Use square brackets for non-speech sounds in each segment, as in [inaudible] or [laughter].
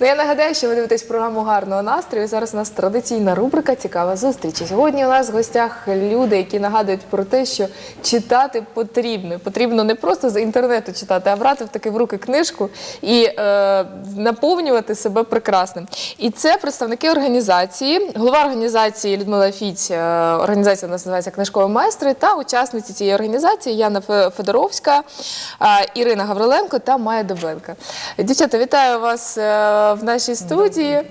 Ну я нагадаю, що ви дивитесь програму гарного настрою. Зараз у нас традиційна рубрика Цікава зустріч. Сьогодні у нас в гостях люди, які нагадують про те, що читати потрібно. Потрібно не просто з інтернету читати, а брати в таки в руки книжку і е, наповнювати себе прекрасним. І це представники організації, голова організації Людмила Фіць. е, Організація у нас називається Книжкові майстри та учасниці цієї організації Яна Федоровська, е, Ірина Гавриленко та Майя Добенко. Дівчата, вітаю вас е, в нашій студії.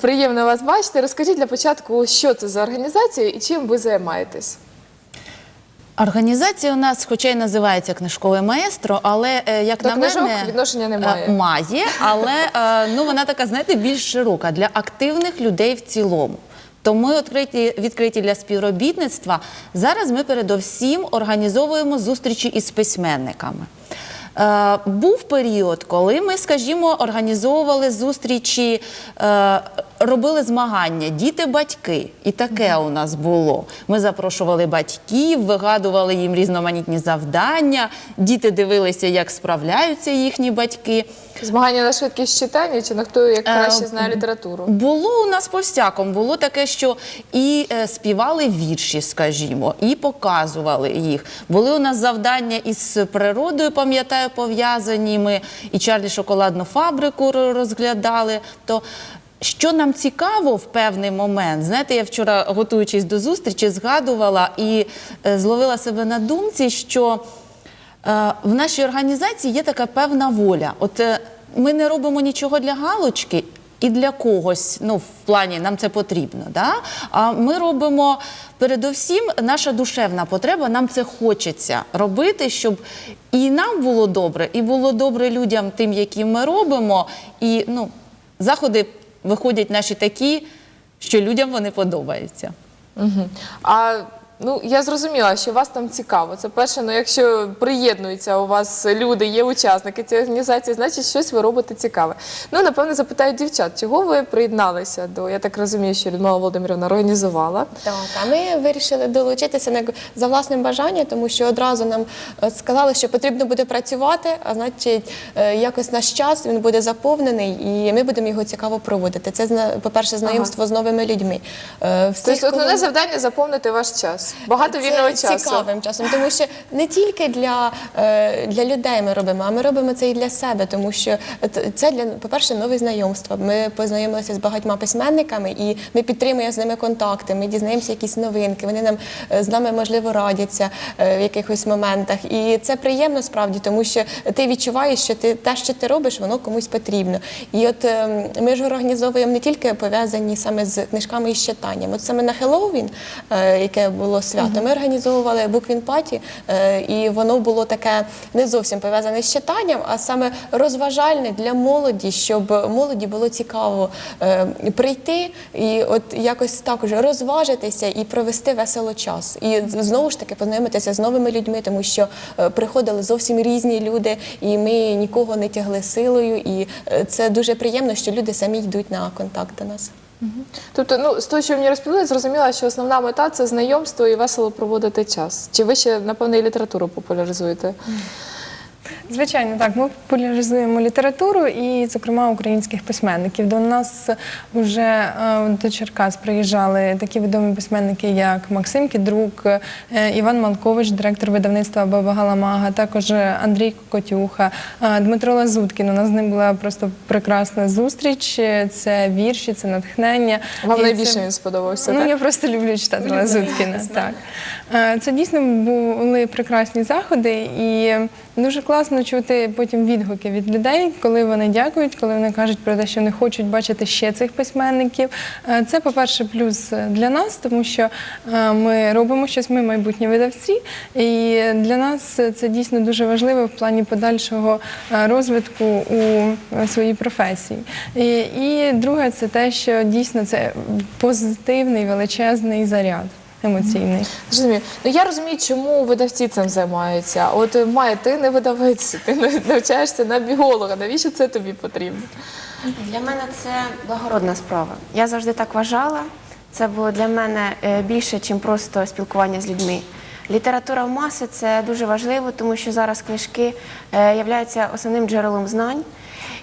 Приємно вас бачити. Розкажіть для початку, що це за організація і чим ви займаєтесь. Організація у нас, хоча й називається книжкове маестро, але е, як До на книжок мене відношення немає. е, має, але е, ну вона така, знаєте, більш широка для активних людей в цілому. То ми відкриті, відкриті для співробітництва. Зараз ми передовсім організовуємо зустрічі із письменниками. Е, був період, коли ми, скажімо, організовували зустрічі, е, робили змагання діти-батьки. І таке у нас було. Ми запрошували батьків, вигадували їм різноманітні завдання. Діти дивилися, як справляються їхні батьки. Змагання на швидкість читання чи на хто як Е, краще знає літературу? Було у нас по всякому. Було таке, що і е, співали вірші, скажімо, і показували їх. Були у нас завдання із природою, пам'ятаю, пов'язані. Ми і Чарлі шоколадну фабрику розглядали. То що нам цікаво в певний момент, знаєте, я вчора, готуючись до зустрічі, згадувала і е, зловила себе на думці, що Е, В нашій організації є така певна воля. От е, ми не робимо нічого для галочки і для когось. Ну, в плані нам це потрібно. Да? А ми робимо передовсім наша душевна потреба. Нам це хочеться робити, щоб і нам було добре, і було добре людям, тим, яким ми робимо. І ну, заходи виходять наші такі, що людям вони подобаються. Угу. А ну я зрозуміла, що вас там цікаво. Це перше, ну якщо приєднуються у вас люди, є учасники цієї організації, значить щось ви робите цікаве. Ну напевно запитають дівчат, чого ви приєдналися до? Я так розумію, що Людмила Володимирівна організувала. Так, а ми вирішили долучитися не за власним бажанням, тому що одразу нам е, сказали, що потрібно буде працювати, а значить, е, якось наш час він буде заповнений, і ми будемо його цікаво проводити. Це зна- по-перше, знайомство з новими людьми. Е, всіх, Тобто кого- основне завдання заповнити ваш час. Багато вільного це часу. цікавим часом, тому що не тільки для, е, для людей ми робимо, а ми робимо це і для себе, тому що це для по-перше, нові знайомства. Ми познайомилися з багатьма письменниками, і ми підтримуємо з ними контакти. Ми дізнаємося якісь новинки. Вони нам е, з нами можливо радяться е, в якихось моментах. І це приємно справді, тому що ти відчуваєш, що ти те, що ти робиш, воно комусь потрібно. І от е, ми ж організовуємо не тільки пов'язані саме з книжками і з читанням. От саме на Хеллоуін, е, яке було свято, ми організовували буквін паті, і воно було таке не зовсім пов'язане з читанням, а саме розважальне для молоді, щоб молоді було цікаво е, прийти і от якось також розважитися і провести весело час. І знову ж таки познайомитися з новими людьми, тому що е, приходили зовсім різні люди, і ми нікого не тягли силою. І е, це дуже приємно, що люди самі йдуть на контакт до нас. Тобто, ну з того, що ви мені розповіли, зрозуміла, що основна мета це знайомство і весело проводити час. Чи ви ще напевно і літературу популяризуєте? Звичайно, так. Ми популяризуємо літературу і, зокрема, українських письменників. До нас вже е, до Черкас приїжджали такі відомі письменники, як Максим Кідрук, е, Іван Малкович, директор видавництва Баба Галамага, також Андрій Котюха, е, Дмитро Лазуткін. У нас з ним була просто прекрасна зустріч. Це вірші, це натхнення. Вам найбільше це- він сподобався? Ну, так? я просто люблю читати Лазуткіна. Так. Це дійсно були прекрасні заходи, і дуже класно чути потім відгуки від людей, коли вони дякують, коли вони кажуть про те, що вони хочуть бачити ще цих письменників. Е, Це, по-перше, плюс для нас, тому що е, ми робимо щось, ми майбутні видавці, і для нас це дійсно дуже важливо в плані подальшого е, розвитку у своїй професії. І друге, це те, що дійсно це позитивний величезний заряд емоційний. Зрозумію. Ну я розумію, чому видавці цим займаються. От е, Майя, ти не видавець, ти не навчаєшся на біолога. Навіщо це тобі потрібно? Для мене це благородна справа. Я завжди так вважала. Це було для мене е, більше, ніж просто спілкування з людьми. Література в маси це дуже важливо, тому що зараз книжки е, являються основним джерелом знань.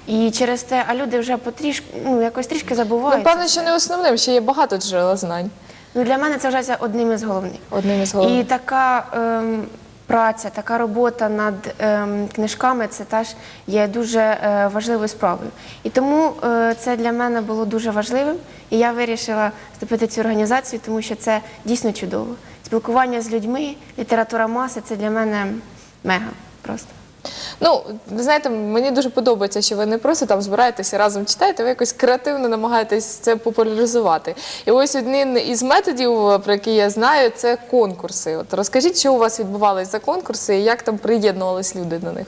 І через те, а люди вже потрішки, ну якось трішки забувають. Ну, певно, що не основним, ще є багато джерел знань. Ну, для мене це вважається одним із головних. Одним із головних. І така ем, праця, така робота над ем, книжками це теж є дуже е, важливою справою. І тому е, це для мене було дуже важливим. І я вирішила вступити в цю організацію, тому що це дійсно чудово. Спілкування з людьми, література маси це для мене мега просто. Ну, знаєте, мені дуже подобається, що ви не просто там збираєтеся разом читаєте, ви якось креативно намагаєтесь це популяризувати. І ось один із методів, про який я знаю, це конкурси. От розкажіть, що у вас відбувалось за конкурси і як там приєднувались люди до них.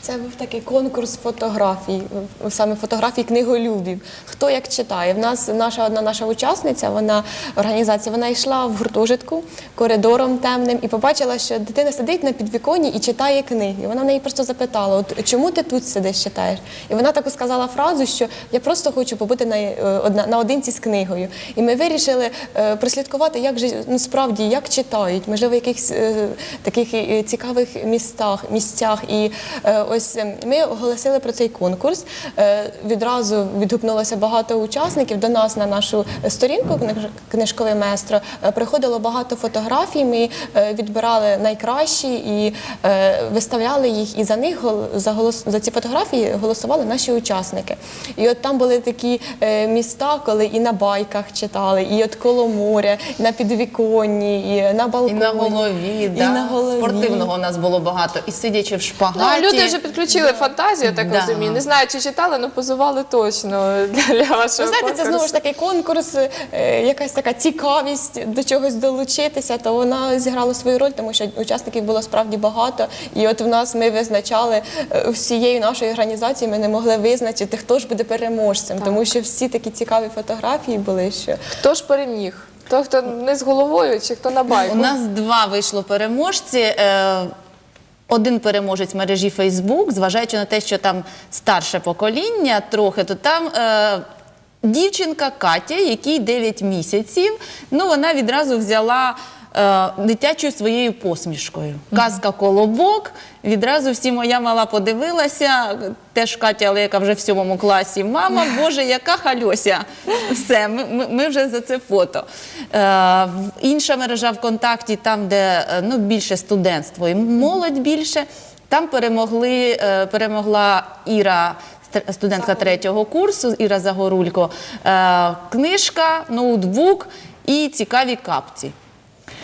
Це був такий конкурс фотографій, е, саме фотографій книголюбів. Хто як читає? В нас наша одна наша учасниця, вона організація, вона йшла в гуртожитку коридором темним і побачила, що дитина сидить на підвіконні і читає книги. Вона в неї просто запитала: От чому ти тут сидиш, читаєш? І вона таку сказала фразу, що я просто хочу побути на, е, наодинці з книгою. І ми вирішили е, прослідкувати, як же ну, справді як читають, можливо, в якихось таких цікавих містах, місцях. І ось е, ми оголосили про цей конкурс. Е, відразу відгукнулося багато учасників до нас на нашу сторінку книжкове маестро. Е, приходило багато фотографій. Ми е, відбирали найкращі і е, виставляли їх. І за них за, голос, за ці фотографії голосували наші учасники. І от там були такі е, міста, коли і на байках читали, і от коло моря, і на підвіконні, і на І балконі. на голові, і да. на голові. спортивного у нас було багато. І сидячи в шпагаті. Ну, люди вже підключили фантазію, я так Да. розумію. Не знаю, чи читали, але позували точно для, для вашого Ви знаєте, це конкурсу. знову ж таки конкурс, е, якась така цікавість до чогось долучитися, то вона зіграла свою роль, тому що учасників було справді багато. І от в нас ми визначали е, всією нашою організацією, ми не могли визначити, хто ж буде переможцем, тому що всі такі цікаві фотографії були. Що Хто ж переміг? Той, хто не з головою, чи хто на байку? У нас два вийшло переможці. Е, Один переможець мережі Фейсбук, зважаючи на те, що там старше покоління трохи, то там е, дівчинка Катя, якій 9 місяців, ну вона відразу взяла е, дитячою своєю посмішкою. Казка Колобок. Відразу всі моя мала подивилася, теж Катя, але яка вже в сьомому класі. Мама, Боже, яка хальося. Все, ми, ми, ми вже за це фото. Е, інша мережа ВКонтакті, там, де е, ну, більше студентство і молодь більше, там перемогли, е, перемогла Іра. стр- Студентка третього курсу Іра Загорулько, Е, книжка, ноутбук і цікаві капці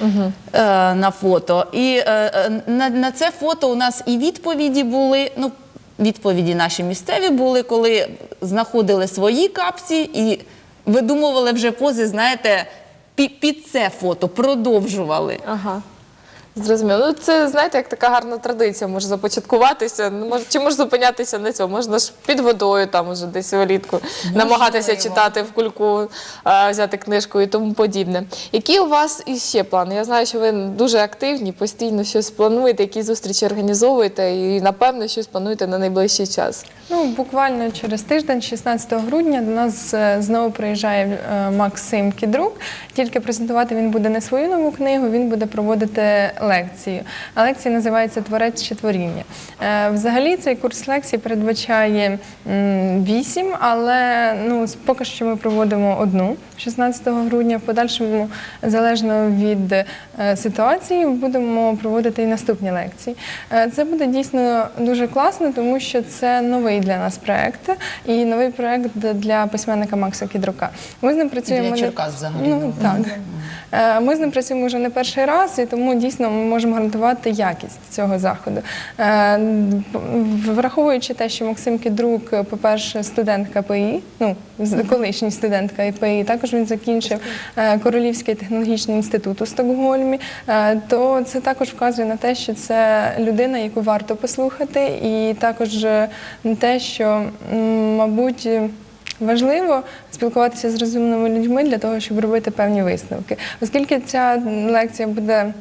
е, на фото. І е, е, на, це фото у нас і відповіді були. Ну, відповіді наші місцеві були, коли знаходили свої капці і видумували вже пози, знаєте, під, під це фото, продовжували. Ага. Зрозуміло. Ну, це, знаєте, як така гарна традиція може започаткуватися. Ну, може, чи може зупинятися на цьому? Можна ж під водою, там уже десь влітку, намагатися читати в кульку, а, взяти книжку і тому подібне. Які у вас іще плани? Я знаю, що ви дуже активні, постійно щось плануєте, які зустрічі організовуєте, і напевно щось плануєте на найближчий час. Ну, буквально через тиждень, 16 грудня, до нас е, знову приїжджає е, Максим Кідрук. Тільки презентувати він буде не свою нову книгу, він буде проводити лекцію. А лекція називається Творець чи творіння. Е, Взагалі цей курс лекцій передбачає вісім, але ну, поки що ми проводимо одну 16 грудня. В подальшому, залежно від е, ситуації, будемо проводити і наступні лекції. Е, Це буде дійсно дуже класно, тому що це новий для нас проект і новий проект для письменника Макса Кідрука. Ми з ним працюємо Для Черкас взагалі. Ну так. Е, Ми з ним працюємо вже не перший раз, і тому дійсно ми можемо гарантувати якість цього заходу. Е, Враховуючи те, що Максим Кідрук, по-перше, студент КПІ, ну колишній студент КПІ, також він закінчив е, Королівський технологічний інститут у Стокгольмі, е, то це також вказує на те, що це людина, яку варто послухати, і також на те, що, мабуть, Важливо спілкуватися з розумними людьми для того, щоб робити певні висновки. Оскільки ця лекція буде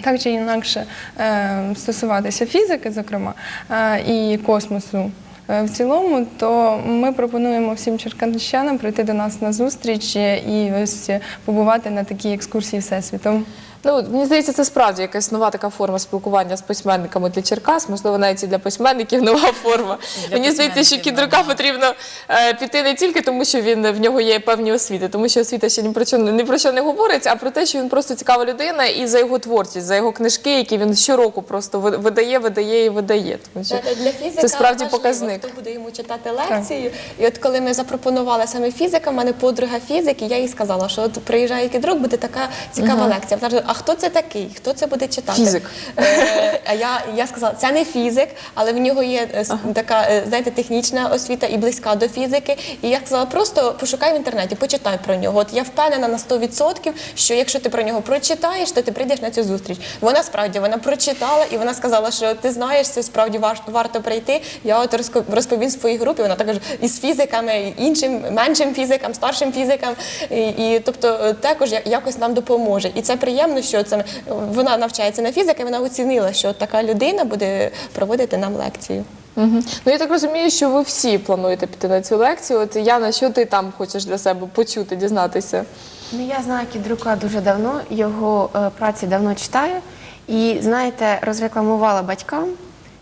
так чи інакше е, стосуватися фізики, зокрема, е, і космосу. е, В цілому, то ми пропонуємо всім черкащанам прийти до нас на зустріч і ось побувати на такій екскурсії всесвітом. Ну, мені здається, це справді якась нова така форма спілкування з письменниками для Черкас, можливо, навіть і для письменників нова [laughs] форма. мені здається, що Кідрука потрібно е, піти не тільки тому, що він в нього є певні освіти, тому що освіта ще ні про що ні про що не говорить, а про те, що він просто цікава людина і за його творчість, за його книжки, які він щороку просто видає, видає і видає. Тому що Для, для фізика це справді важливо, показник. Хто буде йому читати лекцію? І от коли ми запропонували саме фізика, в мене подруга фізики, я їй сказала, що от приїжджає кідрук, буде така цікава лекція. Вона каже, а хто це такий? Хто це буде читати? Фізик. Е, а я, я сказала, це не фізик, але в нього є е, с- така, е, знаєте, технічна освіта і близька до фізики. І я сказала, просто пошукай в інтернеті, почитай про нього. От я впевнена на 100%, що якщо ти про нього прочитаєш, то ти прийдеш на цю зустріч. Вона справді вона прочитала і вона сказала, що ти знаєш, це справді вар- варто прийти. Я от розко- розповім своїй групі. Вона також із фізиками, і іншим меншим фізикам, старшим фізикам. І, і тобто е, також я- якось нам допоможе. І це приємно, що це вона навчається на фізики. Вона оцінила, що така людина буде проводити нам лекцію. Мгм. Ну я так розумію, що ви всі плануєте піти на цю лекцію. От Яна, що ти там хочеш для себе почути, дізнатися? Ну, я знаю Кідрука дуже давно, його е, праці давно читаю. І, знаєте, розрекламувала батькам.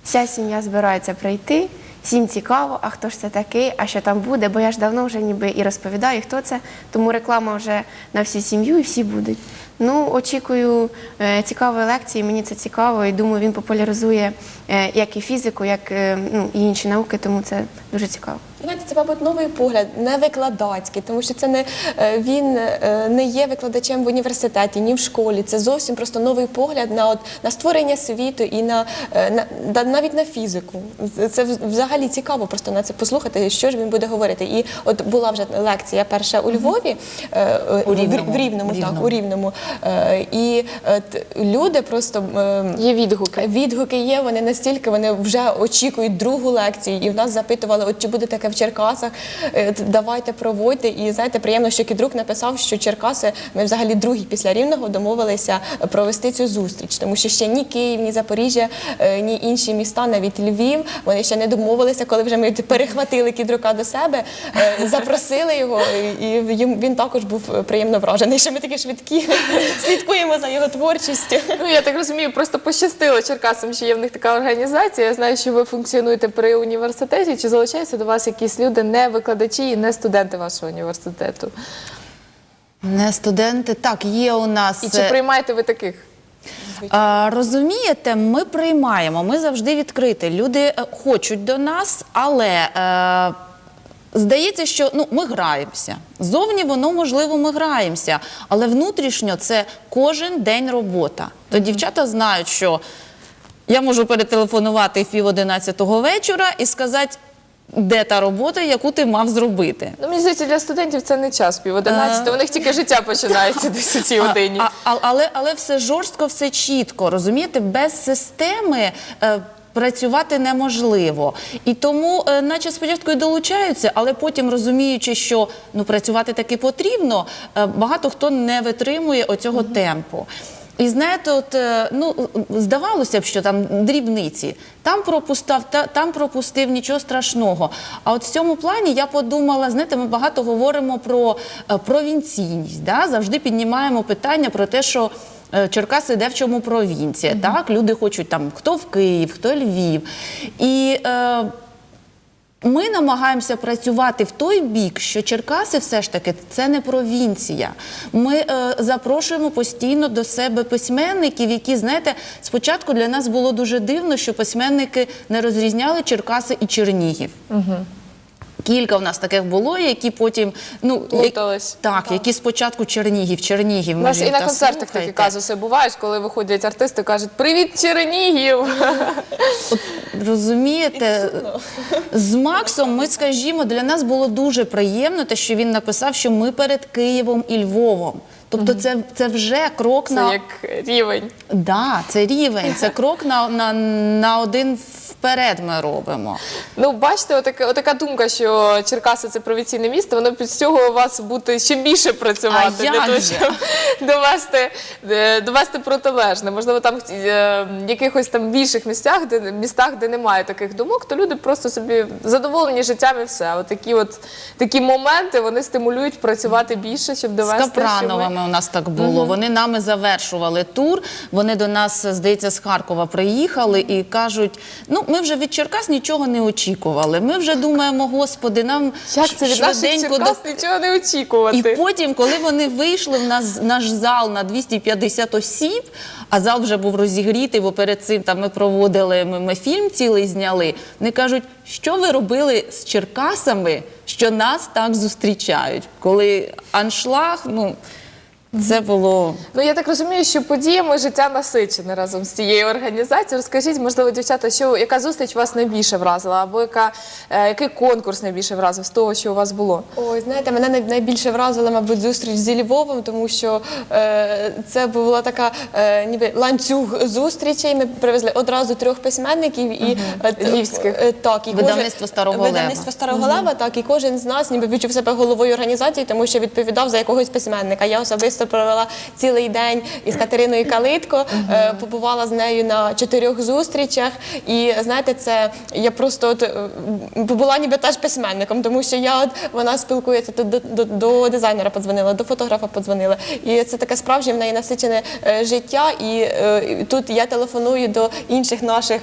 Вся сім'я збирається прийти. Всім цікаво, а хто ж це такий, а що там буде, бо я ж давно вже ніби і розповідаю, хто це. Тому реклама вже на всю сім'ю і всі будуть. Ну, очікую е, цікавої лекції, мені це цікаво, і думаю, він популяризує е, як і фізику, як е, ну, і інші науки, тому це дуже цікаво. Знаєте, це, мабуть, новий погляд, не викладацький, тому що це не е, він е, не є викладачем в університеті, ні в школі. Це зовсім просто новий погляд на от на створення світу і на, е, на навіть на фізику. Це взагалі цікаво просто на це послухати, що ж він буде говорити. І от була вже лекція перша у Львові, У Рівному. в Рівному, так, у Рівному. І люди просто. Є відгуки. Відгуки є, вони настільки вони вже очікують другу лекцію, і в нас запитували, от чи буде таке в Черкасах. Е, Давайте проводьте. І знаєте, приємно, що Кідрук написав, що Черкаси ми взагалі другі після рівного домовилися провести цю зустріч, тому що ще ні Київ, ні Запоріжжя, е, ні інші міста, навіть Львів, вони ще не домовилися, коли вже ми перехватили Кідрука до себе, е, запросили його, і він також був приємно вражений, що ми такі швидкі слідкуємо за його творчістю. Ну я так розумію, просто пощастило Черкасам, що є в них така організація. Я знаю, що ви функціонуєте при університеті. Чи залучаються до вас якісь люди, не викладачі і не студенти вашого університету? Не студенти, так, є у нас. І чи е, приймаєте ви таких? А, розумієте, ми приймаємо, ми завжди відкриті. Люди е, хочуть до нас, але е, здається, що ну, ми граємося. Зовні воно, можливо, ми граємося, але внутрішньо це кожен день робота. То дівчата знають, що я можу перетелефонувати в пів одинадцятого вечора і сказати, де та робота, яку ти мав зробити. Ну, мені здається, для студентів це не час пів одинадцяти. У них тільки життя починається десь у цій годині. А, а, але, але все жорстко, все чітко. Розумієте, без системи. Е, Працювати неможливо, і тому, е, наче спочатку і долучаються, але потім розуміючи, що ну працювати таки потрібно, е, багато хто не витримує оцього темпу. І знаєте, от е, ну здавалося б, що там дрібниці, там пропустив, та, там пропустив нічого страшного. А от в цьому плані я подумала, знаєте, ми багато говоримо про е, провінційність, да? завжди піднімаємо питання про те, що е, Черкаси йде в чому провінція. Так, люди хочуть там хто в Київ, хто Львів. І е, ми намагаємося працювати в той бік, що Черкаси все ж таки це не провінція. Ми е, запрошуємо постійно до себе письменників, які, знаєте, спочатку для нас було дуже дивно, що письменники не розрізняли Черкаси і Чернігів. Кілька в нас таких було, які потім ну як- Плутались. так, які спочатку Чернігів, Чернігів. У нас і на та концертах такі казуси бувають, коли виходять артисти кажуть Привіт, Чернігів! [laughs] Розумієте, з Максом ми скажімо, для нас було дуже приємно, те, що він написав, що ми перед Києвом і Львовом. Тобто, це, це вже крок Це на як рівень. да, це рівень, це [laughs] крок на, на, на один вперед ми робимо. Ну, бачите, отака, отака думка, що Черкаси це провінційне місто, воно під цього у вас буде ще більше працювати А для як того, щоб [laughs] довести, е, довести протилежне. Можливо, там е, в якихось там більших місцях, де містах, де немає таких думок, то люди просто собі задоволені життям і все. От такі от такі моменти вони стимулюють працювати більше, щоб довести. ми- Капрановими у нас так було. Вони нами завершували тур. Вони до нас, здається, з Харкова приїхали і кажуть: ну ми вже від Черкас нічого не очікували. Ми вже думаємо, господи, нам Як це від швиденько до нічого не очікувати? І потім, коли вони вийшли в нас наш зал на 250 осіб, а зал вже був розігрітий, бо перед цим там ми проводили ми, ми фільм цілий зняли. Вони кажуть, що ви робили з Черкасами, що нас так зустрічають, коли аншлаг, ну це було. Ну я так розумію, що подіями життя насичене разом з цією організацією. Розкажіть, можливо, дівчата, що яка зустріч вас найбільше вразила, або яка е, який конкурс найбільше вразив з того, що у вас було? Ой, знаєте, мене най- найбільше вразила, мабуть, зустріч зі Львовом, тому що е, це була така е, ніби ланцюг зустрічей. Ми привезли одразу трьох письменників і Львівських. е, так, і Видавництво «Старого Лева». видавництво старого лева. Так, і кожен з нас ніби відчув себе головою організації, тому що відповідав за якогось письменника. Я особисто провела цілий день із Катериною Калитко, е, побувала з нею на чотирьох зустрічах. І знаєте, це я просто от, е, була ніби теж письменником, тому що я от вона спілкується тут до, до, до дизайнера, подзвонила, до фотографа подзвонила. І це таке справжнє в неї насичене е, життя. І тут я телефоную до інших наших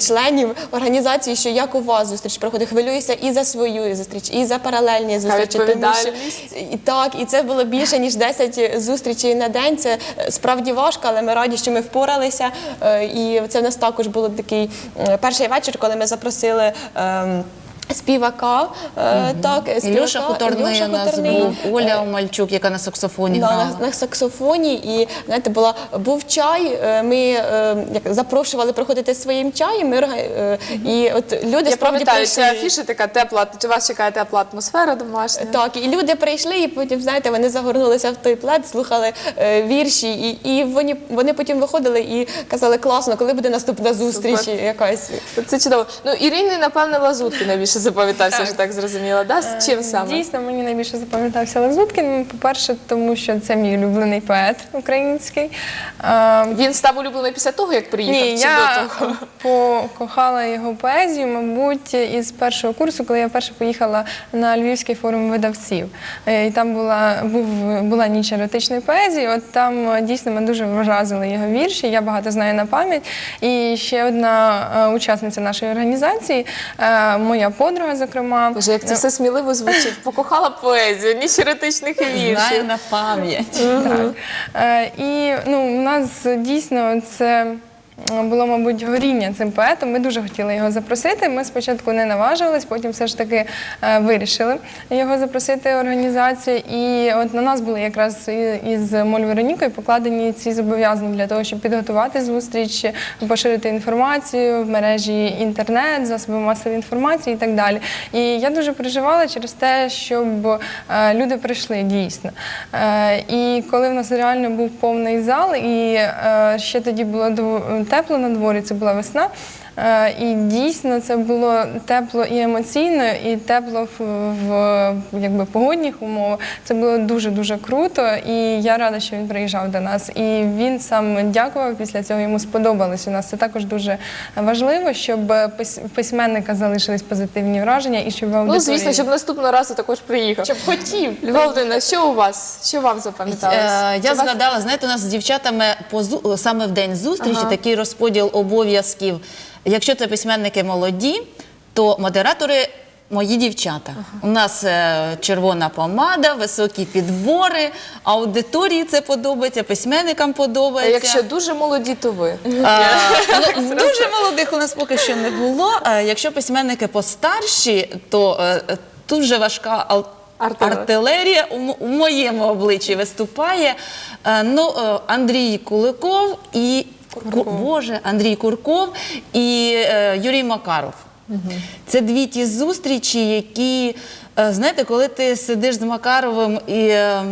членів організації, що як у вас зустріч проходить. Хвилююся і за свою зустріч, і за паралельні зустрічі. Тому що і так, і це було більше ніж 10 зустрічей на день. Це е, справді важко, але ми раді, що ми впоралися. Е, І це в нас також був такий перший вечір, коли ми запросили. Співака, е, так, Ілюша Хуторний Ілюша у нас Хуторний. був, Оля Омальчук, яка на саксофоні Да, грала. на, на саксофоні, і знаєте, була був чай. е, Ми е, як запрошували приходити своїм чаєм. Ми орга- е, і от люди Я справді пам'ятаю, прийшли. це афіша така тепла. Чи вас чекає тепла атмосфера домашня? Так, і люди прийшли, і потім, знаєте, вони загорнулися в той плед, слухали е, вірші, і, і вони, вони потім виходили і казали, класно, коли буде наступна зустріч Супер. якась. Це чудово. Ну Ірини, напевне, Лазутки найбільше запам'ятався, вже так зрозуміла. Да? З чим саме? Дійсно, мені найбільше запам'ятався Лазуткін. По-перше, тому що це мій улюблений поет український. Е, Він став улюблений після того, як приїхав, Ні, чи я до того? покохала його поезію, мабуть, із першого курсу, коли я вперше поїхала на Львівський форум видавців. Е, І там була, був, була ніч еротичної поезії. От там е, дійсно мене дуже вразили його вірші. Я багато знаю на пам'ять. І ще одна е, учасниця нашої організації, е, моя подруга, зокрема. Боже, як це все сміливо звучить. Покохала поезію, ніч еротичних Знаю віршів. на пам'ять. Так. Е, і ну, у нас дійсно це. Було, мабуть, горіння цим поетом. Ми дуже хотіли його запросити. Ми спочатку не наважувались, потім все ж таки е, вирішили його запросити організацію. І от на нас були якраз із Моль Веронікою покладені ці зобов'язання для того, щоб підготувати зустріч, поширити інформацію в мережі інтернет, засоби масової інформації і так далі. І я дуже переживала через те, щоб е, люди прийшли дійсно. Е, І коли в нас реально був повний зал, і ще тоді було тепло на дворі, це була весна. Е, І дійсно це було тепло і емоційно, і тепло в, в якби погодних умовах. Це було дуже дуже круто. І я рада, що він приїжджав до нас. І він сам дякував після цього. Йому сподобалось у нас. Це також дуже важливо, щоб пис- письменника залишились позитивні враження і щоб в аудиторії... Ну, звісно, щоб наступного разу також приїхав. Щоб хотів. Володимирівна, що у вас? Що вам запам'яталось? Е, Я згадала, знаєте, у нас з дівчатами по саме в день зустрічі Ага. такий розподіл обов'язків. Якщо це письменники молоді, то модератори. Мої дівчата. У нас е, червона помада, високі підбори, аудиторії це подобається, письменникам А подобається. якщо дуже молоді, то ви. А, ну, дуже молодих у нас поки що не було. Е, Якщо письменники постарші, то е, е, тут вже важка ал- Артилерія. артилерія у, м- у моєму обличчі виступає. Е, Ну, е, Андрій Куликов і Ку- Боже, Андрій Курков і е, Юрій Макаров. Це дві ті зустрічі, які, е, знаєте, коли ти сидиш з Макаровим і. е,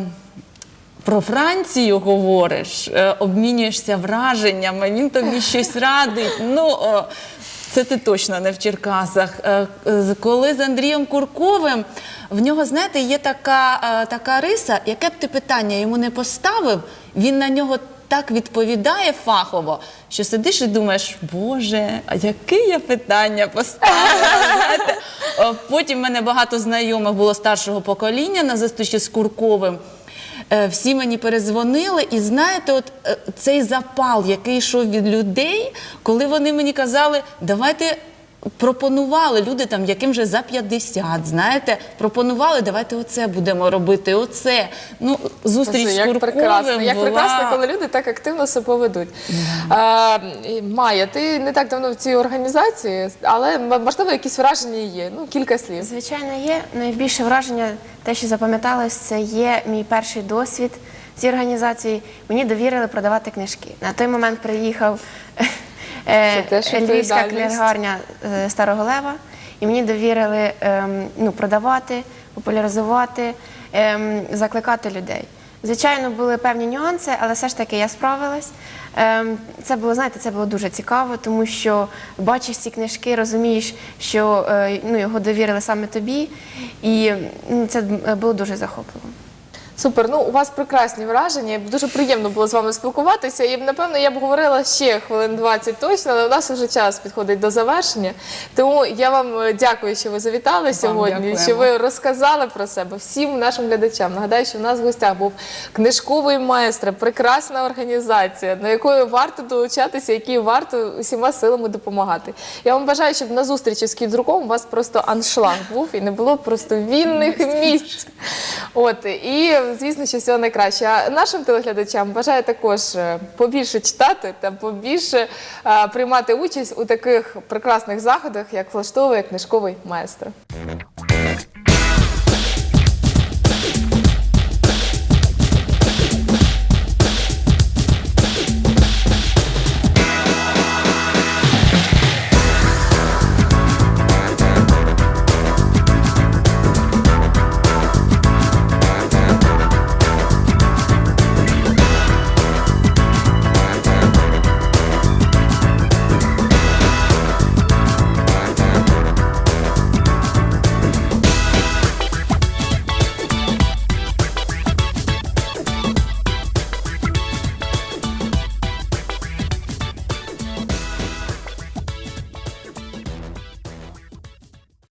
про Францію говориш, е, обмінюєшся враженнями, він тобі [laughs] щось радить. Ну, Це ти точно не в Черкасах. Е, Коли з Андрієм Курковим в нього, знаєте, є така, е, така риса, яке б ти питання йому не поставив, він на нього так відповідає фахово, що сидиш і думаєш, Боже, а яке я питання поставила? [laughs] Потім в мене багато знайомих було старшого покоління на зустрічі з Курковим. Е, Всі мені перезвонили, і знаєте, от е, цей запал, який йшов від людей, коли вони мені казали, давайте. Пропонували люди там, яким вже за 50, знаєте, пропонували, давайте оце будемо робити, оце. Ну, зустріч Боже, з як Курковим прекрасно, як була... прекрасно, коли люди так активно себе поведуть. А, і, Майя, ти не так давно в цій організації, але м- можливо якісь враження є. Ну, кілька слів. Звичайно, є. Найбільше враження, те, що запам'яталось, це є мій перший досвід цієї організації. Мені довірили продавати книжки. На той момент приїхав е, Це Львівська відповідальність. книгарня е, Старого Лева, і мені довірили ем, ну, продавати, популяризувати, ем, закликати людей. Звичайно, були певні нюанси, але все ж таки я справилась. Ем, Це було, знаєте, це було дуже цікаво, тому що бачиш ці книжки, розумієш, що е, ну, його довірили саме тобі, і ну, це було дуже захопливо. Супер, ну у вас прекрасні враження. Дуже приємно було з вами спілкуватися. І напевно я б говорила ще хвилин 20 точно, але у нас вже час підходить до завершення. Тому я вам е, дякую, що ви завітали сьогодні, дякуємо. що ви розказали про себе всім нашим глядачам. Нагадаю, що в нас в гостях був книжковий майстер, прекрасна організація, на якої варто долучатися, якій варто усіма силами допомагати. Я вам бажаю, щоб на зустрічі з кідруком у вас просто аншлаг був і не було просто вільних місць. От і звісно, що всього найкраще. А нашим телеглядачам бажаю також е, побільше читати та побільше е, приймати участь у таких прекрасних заходах, як влаштовує книжковий майстер.